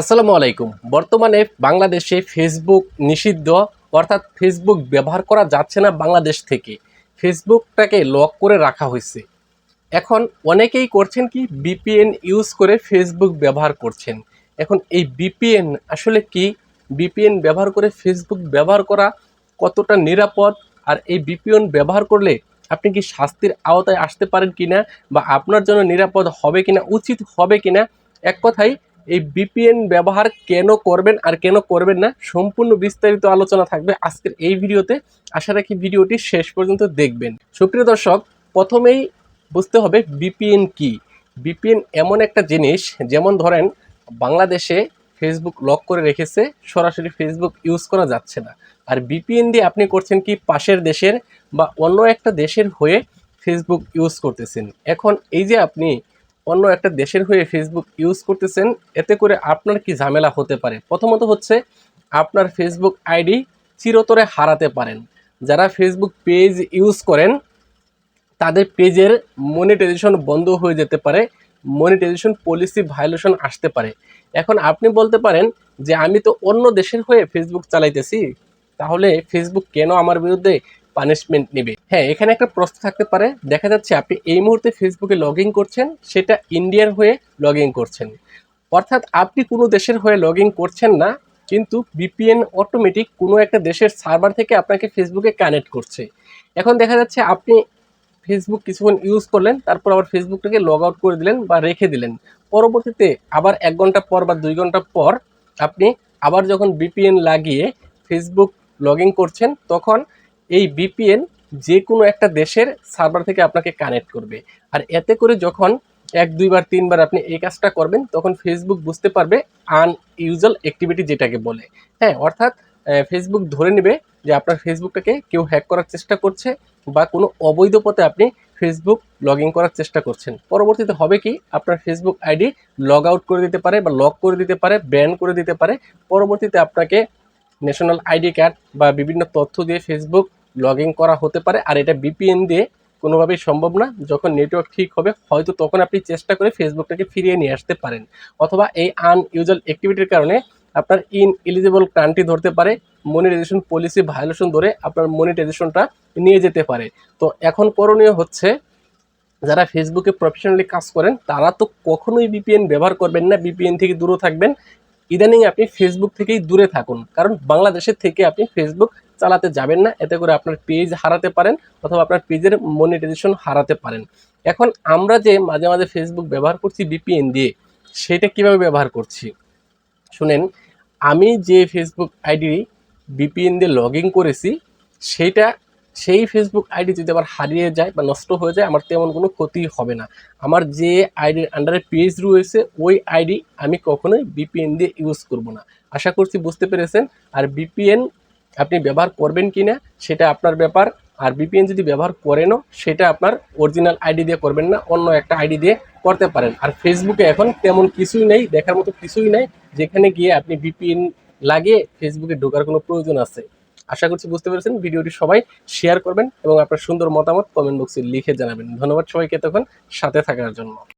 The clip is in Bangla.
আসসালামু আলাইকুম। বর্তমানে বাংলাদেশে ফেসবুক নিষিদ্ধ, অর্থাৎ ফেসবুক ব্যবহার করা যাচ্ছে না বাংলাদেশ থেকে। ফেসবুকটাকে লক করে রাখা হয়েছে। এখন অনেকেই করছেন কি বিপিএন ইউজ করে ফেসবুক ব্যবহার করছেন। এখন এই বিপিএন আসলে কি? বিপিএন ব্যবহার করে ফেসবুক ব্যবহার করা কতটা নিরাপদ? আর এই বিপিএন ব্যবহার করলে আপনি কি শাস্তির আওতায় আসতে পারেন কিনা? বা আপনার জন্য নিরাপদ হবে কিনা, উচিত হবে কিনা? এক কথায় এই বিপিএন ব্যবহার কেন করবেন আর কেন করবেন না, সম্পূর্ণ বিস্তারিত আলোচনা থাকবে আজকের এই ভিডিওতে। আশা রাখি ভিডিওটি শেষ পর্যন্ত দেখবেন। সুপ্রিয় দর্শক, প্রথমেই বুঝতে হবে বিপিএন কি। বিপিএন এমন একটা জিনিস, যেমন ধরেন বাংলাদেশে ফেসবুক লক করে রেখেছে, সরাসরি ফেসবুক ইউজ করা যাচ্ছে না। আর বিপিএন দিয়ে আপনি করছেন কি, পাশের দেশের বা অন্য একটা দেশের হয়ে ফেসবুক ইউজ করতেছেন। এখন এই যে আপনি অন্য একটা দেশের হয়ে ফেসবুক ইউজ করতেছেন, এতে করে আপনার কি ঝামেলা হতে পারে? প্রথমত হচ্ছে, আপনার ফেসবুক আইডি চিরতরে হারাতে পারেন। যারা ফেসবুক পেজ ইউজ করেন, তাদের পেজের মনিটাইজেশন বন্ধ হয়ে যেতে পারে মনিটাইজেশন পলিসি ভায়োলেশন আসতে পারে। এখন আপনি বলতে পারেন যে, আমি তো অন্য দেশের হয়ে ফেসবুক চালাইতেছি, তাহলে ফেসবুক কেন আমার বিরুদ্ধে পানিশমেন্ট নেবে। হ্যাঁ এখানে একটা প্রশ্ন থাকতে পারে। দেখা যাচ্ছে আপনি এই মুহূর্তে ফেসবুকে লগ করছেন, সেটা ইন্ডিয়ার হয়ে লগ করছেন। অর্থাৎ আপনি কোনো দেশের হয়ে লগ করছেন না, কিন্তু বিপিএন অটোমেটিক কোনো একটা দেশের সার্ভার থেকে আপনাকে ফেসবুকে কানেক্ট করছে। এখন দেখা যাচ্ছে আপনি ফেসবুক কিছুক্ষণ ইউজ করলেন, তারপর আবার ফেসবুকটাকে লগ আউট করে দিলেন বা রেখে দিলেন। পরবর্তীতে আবার এক ঘণ্টা পর বা দুই ঘণ্টা পর আপনি আবার যখন বিপিএন লাগিয়ে ফেসবুক লগ করছেন, তখন এই বিপিএন যে কোনো একটা দেশের সার্ভার থেকে আপনাকে কানেক্ট করবে। আর এতে করে যখন এক দুইবার তিনবার আপনি এই কাজটা করবেন, তখন ফেসবুক বুঝতে পারবে আন আনইউজুয়াল অ্যাক্টিভিটি যেটাকে বলে। হ্যাঁ অর্থাৎ ফেসবুক ধরে নেবে যে আপনার ফেসবুকটাকে কেউ হ্যাক করার চেষ্টা করছে বা কোনো অবৈধ পথে আপনি ফেসবুক লগ ইন করার চেষ্টা করছেন। পরবর্তীতে হবে কি? আপনার ফেসবুক আইডি লগ আউট করে দিতে পারে বা লক করে দিতে পারে ব্যান করে দিতে পারে। পরবর্তীতে আপনাকে ন্যাশনাল আইডি কার্ড বা বিভিন্ন তথ্য দিয়ে ফেসবুক লগ করা হতে পারে, আর এটা বিপিএন দিয়ে কোনোভাবেই সম্ভব না। যখন নেটওয়ার্ক ঠিক হবে, হয়তো তখন আপনি চেষ্টা করে ফেসবুকটাকে ফিরিয়ে নিয়ে আসতে পারেন। অথবা এই আনইউজুয়াল অ্যাক্টিভিটির কারণে আপনার ইন এলিজিবল কান্ট্রি ধরতে পারে মনিটাইজেশন পলিসি ভায়োলেশন ধরে আপনার মনিটাইজেশনটা নিয়ে যেতে পারে। তো এখন করণীয় হচ্ছে, যারা ফেসবুকে প্রফেশনালি কাজ করেন, তারা তো কখনোই বিপিএন ব্যবহার করবেন না বিপিএন থেকে দূরে থাকবেন। ইদানিং আপনি ফেসবুক থেকেই দূরে থাকুন। কারণ বাংলাদেশের থেকে আপনি ফেসবুক চালাতে যাবেন না। এতে করে আপনার পেজ হারাতে পারেন অথবা আপনার পেজের মনিটাইজেশন হারাতে পারেন। এখন আমরা যে মাঝে মাঝে ফেসবুক ব্যবহার করছি বিপিএন দিয়ে, সেটা কীভাবে ব্যবহার করছি? শুনেন, আমি যে ফেসবুক আইডি বিপিএন দিয়ে লগ ইন করেছি সেইটা সেই ফেসবুক আইডি যদি আবার হারিয়ে যায় বা নষ্ট হয়ে যায়, আমার তেমন কোনো ক্ষতি হবে না। আমার যে আইডির আন্ডারে পেজ রয়েছে, ওই আইডি আমি কখনোই বিপিএন দিয়ে ইউজ করব না। আশা করছি বুঝতে পেরেছেন। আর বিপিএন আপনি ব্যবহার করবেন কি না সেটা আপনার ব্যাপার। আর বিপিএন যদি ব্যবহার করেনও, সেটা আপনার অরিজিনাল আইডি দিয়ে করবেন না, অন্য একটা আইডি দিয়ে করতে পারেন। আর ফেসবুকে এখন তেমন কিছুই নেই, দেখার মতো কিছুই নেই, যেখানে গিয়ে আপনি বিপিএন লাগিয়ে ফেসবুকে ঢোকার কোনো প্রয়োজন আছে। আশা করছি বুঝতে পেরেছেন। ভিডিওটি সবাই শেয়ার করবেন এবং আপনার সুন্দর মতামত কমেন্ট বক্সে লিখে জানাবেন। ধন্যবাদ সবাইকে তখন সাথে থাকার জন্য।